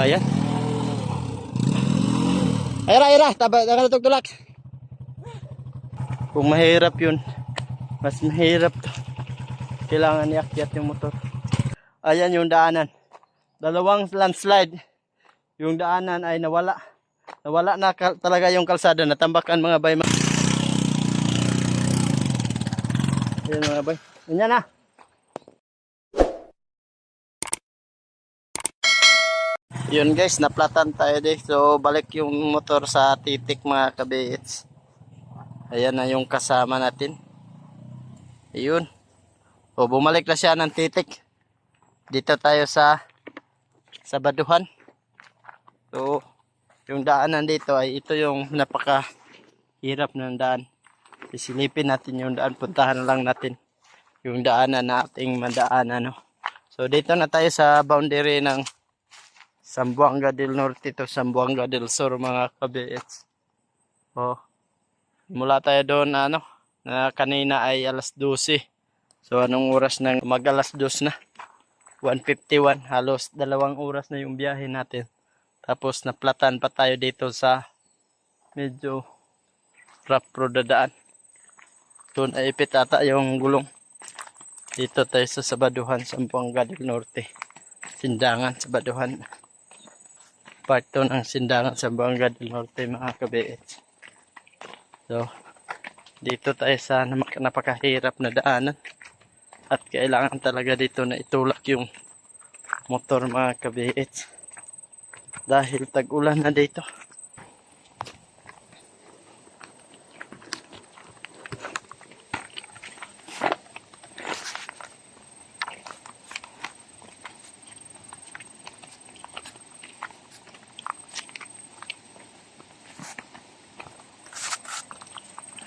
Ayan. Ayra, ayra. Taba, nakatutulak. Kung mahirap yun, mas mahirap to. Kailangan iakyat yung motor. Ayan yung daanan. Dalawang landslide. Yung daanan ay nawala. Nawala na kal- talaga yung kalsada. Natambakan mga bay. Ayan mga bay. Yan na. Yun guys, naplatan tayo dito. So, balik yung motor sa titik mga kabits. Ayan na yung kasama natin. Ayun. O, bumalik na siya ng titik. Dito tayo sa sa Baduhan. So, yung daanan dito ay ito yung napaka hirap ng daan. Isilipin natin yung daan. Puntahan lang natin yung daanan na ating madaanan. No? So, dito na tayo sa boundary ng Sambuanga del Norte to Sambuanga del Sur mga kabits. Oh. Mula tayo doon ano, na kanina ay alas 12. So anong oras na mag alas 2 na? 151 halos dalawang oras na yung biyahe natin. Tapos naplatan pa tayo dito sa medyo rough road na daan. Doon ay ipit yung gulong. Dito tayo sa Sabaduhan, Sambuanga del Norte. Sindangan, Sabaduhan part 2 ng Sindangan sa Banga del Norte mga kabeets. So, dito tayo sa napakahirap na daanan. At kailangan talaga dito na itulak yung motor mga kabeets. Dahil tag-ulan na dito.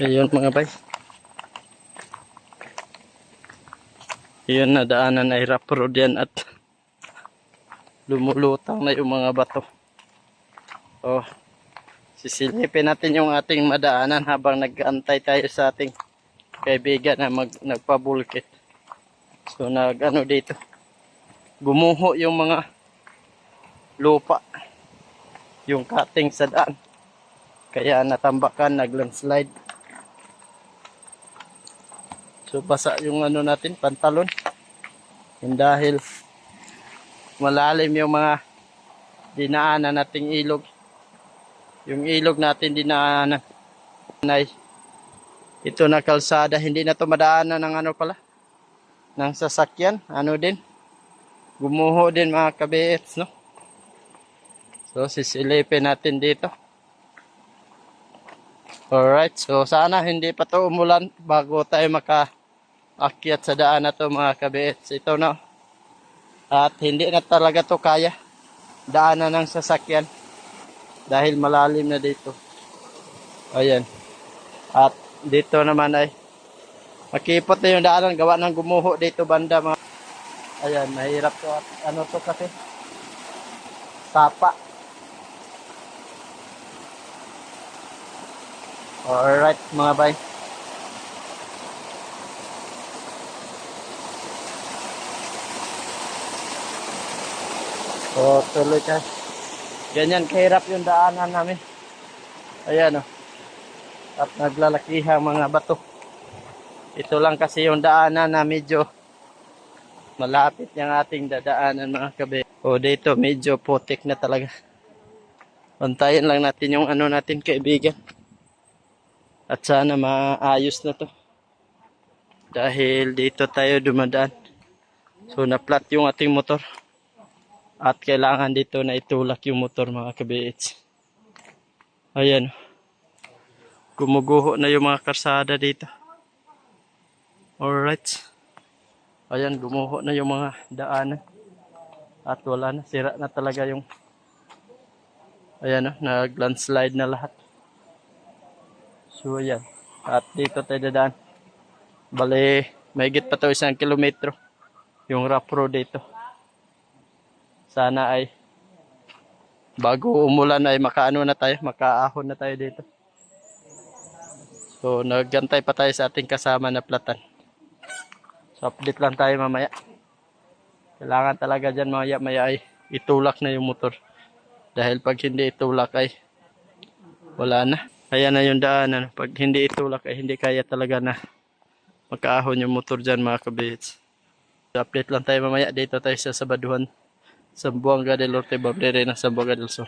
Ayun mga bay. Yun na daanan ay rough road yan at lumulutang na yung mga bato. Oh, sisilipin natin yung ating madaanan habang nag-antay tayo sa ating kaibigan na mag, nagpabulkit. So nag ano dito. Gumuho yung mga lupa. Yung cutting sa daan. Kaya natambakan, nag-landslide. So basa yung ano natin, pantalon. Yung dahil malalim yung mga dinaanan nating ilog. Yung ilog natin dinaanan. Ay, ito na kalsada, hindi na to madaanan ng ano pala. Ng sasakyan, ano din. Gumuho din mga kabeets, no? So sisilipin natin dito. Alright, so sana hindi pa to umulan bago tayo makaakyat sa daan na to mga kabits. Ito na. At hindi na talaga to kaya daanan ng sasakyan dahil malalim na dito. Ayan. At dito naman ay makipot na yung daanan gawa ng gumuho dito banda mga Ayan, mahirap to at ano to kasi sapa. Alright mga bay. So tuloy tayo. Ganyan kahirap yung daanan namin. Ayan o. At naglalakihang mga bato. Ito lang kasi yung daanan na medyo malapit yung ating dadaanan mga kabe. O dito medyo putik na talaga. Antayin lang natin yung ano natin kaibigan. At sana maayos na to. Dahil dito tayo dumadaan. So na-flat yung ating motor. At kailangan dito na itulak yung motor mga kabiits. Ayan. Gumuguho na yung mga karsada dito. Alright. Ayan, gumuho na yung mga daanan. At wala na, sira na talaga yung Ayan, oh, nag-landslide na lahat. So, ayan. At dito tayo dadaan. Bale, may pa to isang kilometro. Yung rough road dito. Sana ay bago umulan ay makaano na tayo, makaahon na tayo dito. So, naggantay pa tayo sa ating kasama na platan. So, update lang tayo mamaya. Kailangan talaga dyan mamaya maya ay itulak na yung motor. Dahil pag hindi itulak ay wala na. Kaya na yung daanan. Pag hindi itulak ay hindi kaya talaga na makaahon yung motor dyan mga kabits. Update lang tayo mamaya. Dito tayo sa Sabaduhan. Sa Buanga del Norte, Babrere na sa Buanga del Sur.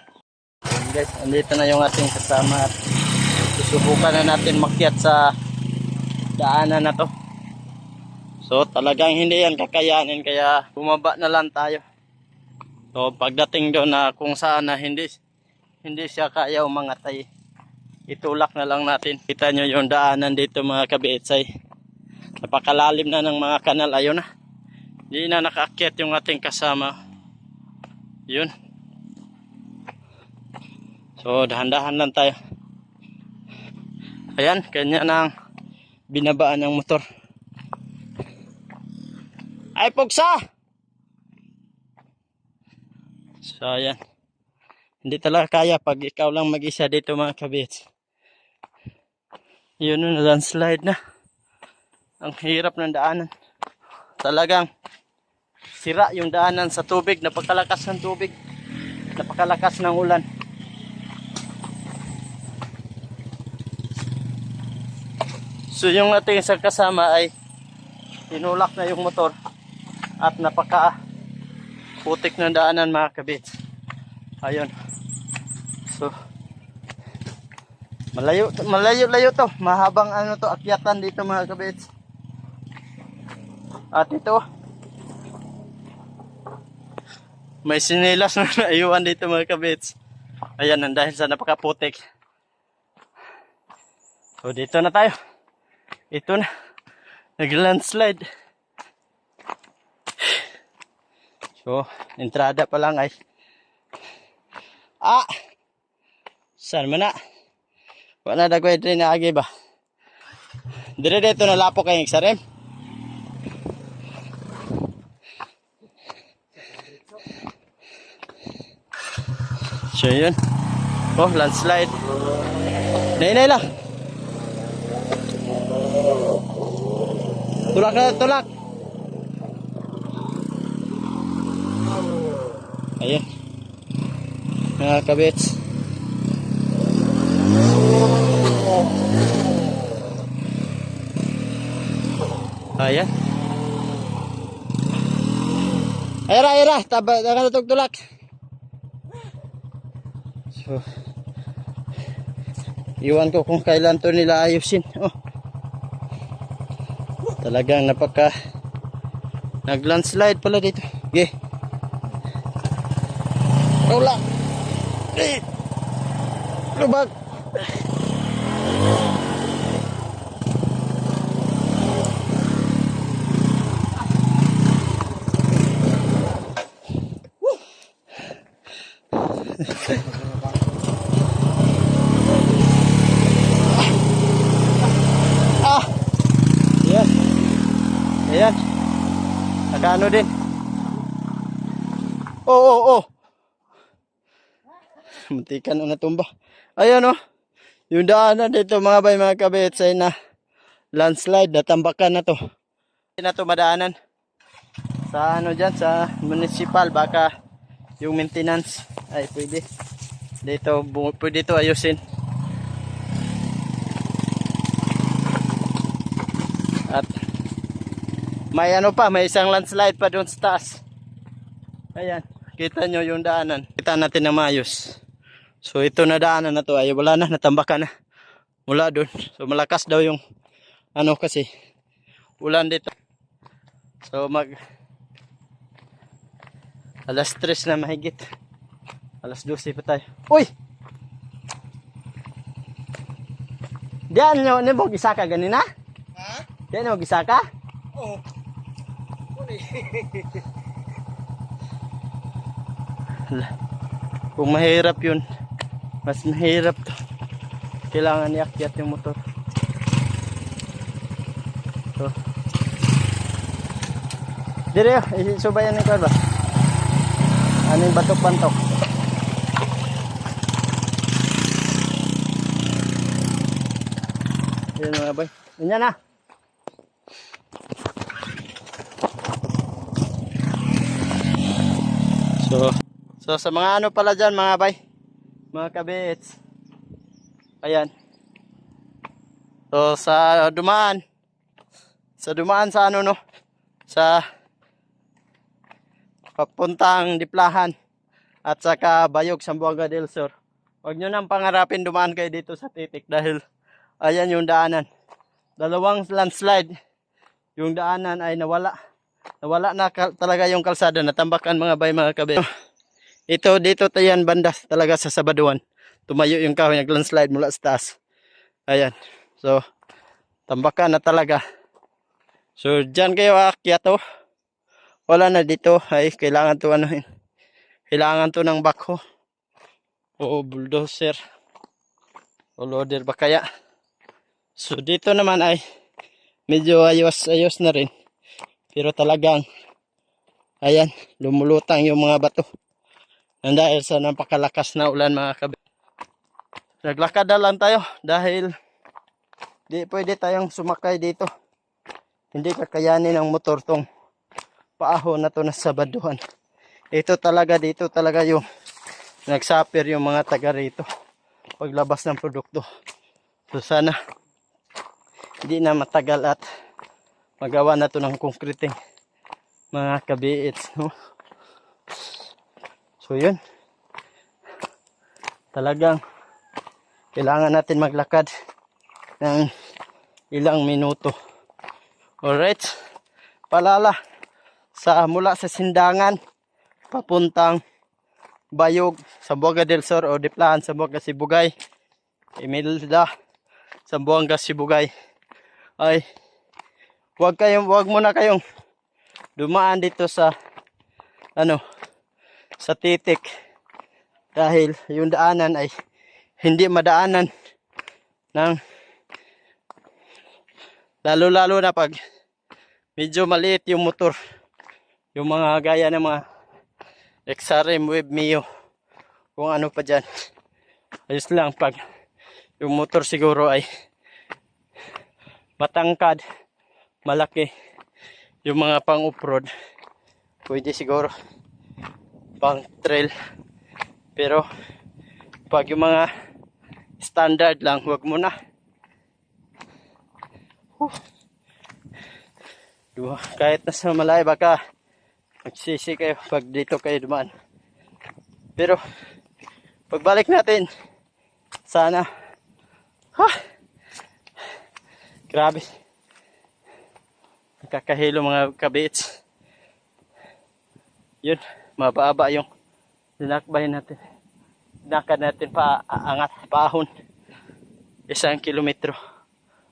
Ayan guys, andito na yung ating kasama at susubukan na natin makyat sa daanan na to. So talagang hindi yan kakayanin kaya bumaba na lang tayo. So pagdating doon na kung saan na hindi hindi siya kaya umangat ay itulak na lang natin. Kita nyo yung daanan dito mga kabiitsay. Napakalalim na ng mga kanal. Ayun na. Hindi na nakaakyat yung ating kasama. Yun. So dahan-dahan lang tayo. Ayan, kanya nang binabaan ng motor. Ay, pugsa! So, ayan. Hindi talaga kaya pag ikaw lang mag-isa dito mga kabits. Yun na, landslide na. Ang hirap ng daanan. Talagang sira yung daanan sa tubig. Napakalakas ng tubig. Napakalakas ng ulan. So yung ating isang kasama ay tinulak na yung motor at napaka putik ng daanan mga kabits. Ayun. So malayo malayo layo to. Mahabang ano to akyatan dito mga kabits. At ito may sinilas na naiwan dito mga kabits. Ayan, dahil sa napakaputik. So dito na tayo. Ito na. Nag-landslide. So, entrada pa lang ay. Ah! Saan man na? Wala na dagway rin na agi ba? Dire dito na lapo kayong sarem. So yun. Oh, landslide. Nay, lang. Tulak na, tulak. Ayan. Mga kabits. Ayan. Ayra, ayra. Taba, na tulak. So, iwan ko kung kailan to nila ayusin. Oh. Talagang napaka nag-landslide pala dito. Okay. Wala. Eh. Lubag. Ah. Ayan. Ayan. Nakaano din. Oo, oo, oo. Muntikan na natumba. Ayan oh. Yung daanan dito mga bay mga kabits ay na landslide. Natambakan na to. Hindi na to madaanan. Sa ano dyan, sa municipal. Baka yung maintenance ay pwede. Dito, pwede to ayusin. May ano pa, may isang landslide pa doon sa taas. Ayan, kita nyo yung daanan. Kita natin na maayos. So ito na daanan na to ay wala na, natambakan na. Mula doon. So malakas daw yung ano kasi ulan dito. So mag alas 3 na mahigit. Alas 12 pa tayo. Uy! Diyan nyo, ni mo gisaka ganina? Ha? Diyan mo gisaka? Oo. Kung mahirap yun, mas mahirap to. Kailangan iakyat yung motor. So. Dire, isubayan ni ba? Ano yung batok-pantok? Yan mga boy. Yan na. So, So sa mga ano pala dyan mga bay, mga kabits. Ayan. So sa dumaan, sa dumaan sa ano no, sa papuntang Diplahan at saka Bayog, Sambuanga del Sur. Huwag nyo nang pangarapin dumaan kayo dito sa titik dahil ayan yung daanan. Dalawang landslide. Yung daanan ay nawala. Nawala na talaga yung kalsada. Natambakan mga bay mga kabe. Ito dito tayan banda talaga sa Sabaduan. Tumayo yung kahoy nag-landslide mula sa taas. Ayan. So, tambakan na talaga. So, dyan kayo aakyat oh. Wala na dito. Ay, kailangan to ano Kailangan to ng bakho. O bulldozer. O loader ba kaya? So, dito naman ay medyo ayos-ayos na rin. Pero talagang, ayan, lumulutang yung mga bato. Nang dahil sa napakalakas na ulan mga kabi. Naglakad na lang tayo dahil di pwede tayong sumakay dito. Hindi kakayanin ng motor tong paahon na to na sabaduhan. Ito talaga dito talaga yung nagsapir yung mga taga rito paglabas ng produkto. So sana hindi na matagal at magawa na to ng concreting mga kabiits no. So yun. Talagang kailangan natin maglakad ng ilang minuto. Alright. Palala sa mula sa Sindangan papuntang Bayog, Sambuanga del Sur o Diplahan, Sambuanga Sibugay, Imelda, Sambuanga Sibugay ay wag kayong wag muna kayong dumaan dito sa ano sa titik. Dahil yung daanan ay hindi madaanan ng lalo lalo na pag medyo maliit yung motor. Yung mga gaya ng mga XRM Web Mio kung ano pa dyan. Ayos lang pag yung motor siguro ay matangkad malaki yung mga pang off-road. Pwede siguro pang trail. Pero pag yung mga standard lang wag mo na. Huh. Duha, kahit nasa malay baka magsisi kayo pag dito kayo dumaan. Pero pagbalik natin sana. Ha grabe nakakahilo mga kabits. Yun mababa yung dinakbay natin. Dinakad natin pa angat paahon. Isang kilometro.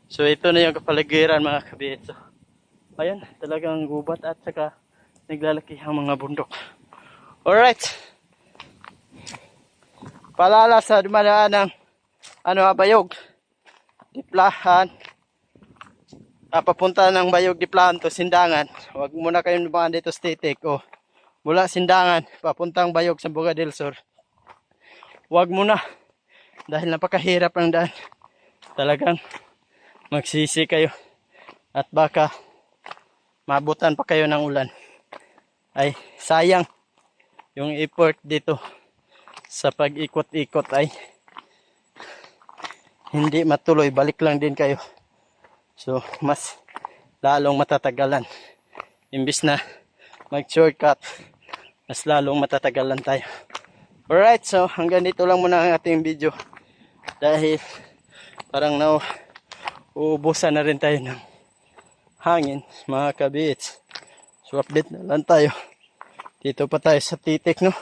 So ito na yung kapaligiran mga kabits. So, ayan talagang gubat at saka naglalaki ang mga bundok. Alright. Palala sa dumadaan ng ano bayog diplahan ah, papunta ng bayog diplahan to sindangan. Wag muna kayong dumaan dito sa titik o mula sindangan papuntang bayog sa Buga del Sur. Wag muna. Dahil napakahirap ang daan. Talagang magsisi kayo. At baka mabutan pa kayo ng ulan. Ay sayang yung effort dito sa pag-ikot-ikot ay hindi matuloy. Balik lang din kayo so mas lalong matatagalan. Imbis na mag shortcut mas lalong matatagalan tayo. Alright so hanggang dito lang muna ang ating video. Dahil parang na uubusan na rin tayo ng hangin mga kabits. So update na lang tayo. Dito pa tayo sa titik no?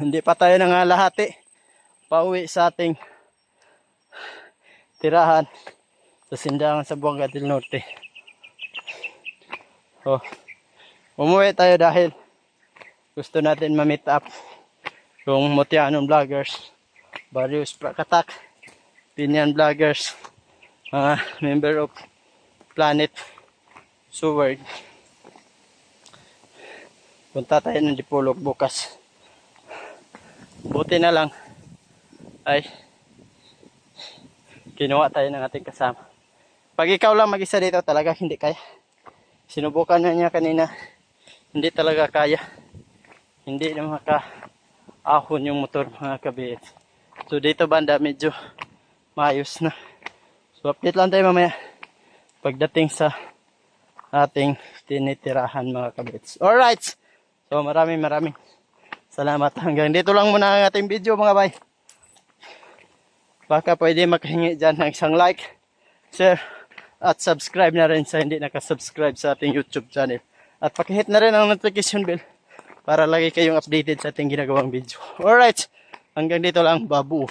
Hindi pa tayo nangalahati. Pauwi sa ating tirahan sa sindangan sa Buanga del Norte. Oh umuwi tayo dahil gusto natin ma-meet up yung Motianong vloggers. Barrios Prakatak Pinian vloggers mga member of Planet Seward. Punta tayo ng Dipolog bukas. Buti na lang. Ay kinuha tayo ng ating kasama pag ikaw lang mag-isa dito talaga hindi kaya sinubukan na niya kanina hindi talaga kaya hindi na maka ahon yung motor mga kabit. So dito banda medyo maayos na. So update lang tayo mamaya pagdating sa ating tinitirahan mga kabits. Alright! So maraming maraming salamat. Hanggang dito lang muna ang ating video mga bay. Baka pwede makahingi dyan ng isang like, share, at subscribe na rin sa hindi nakasubscribe sa ating YouTube channel. At pakihit na rin ang notification bell para lagi kayong updated sa ating ginagawang video. Alright! Hanggang dito lang, babu.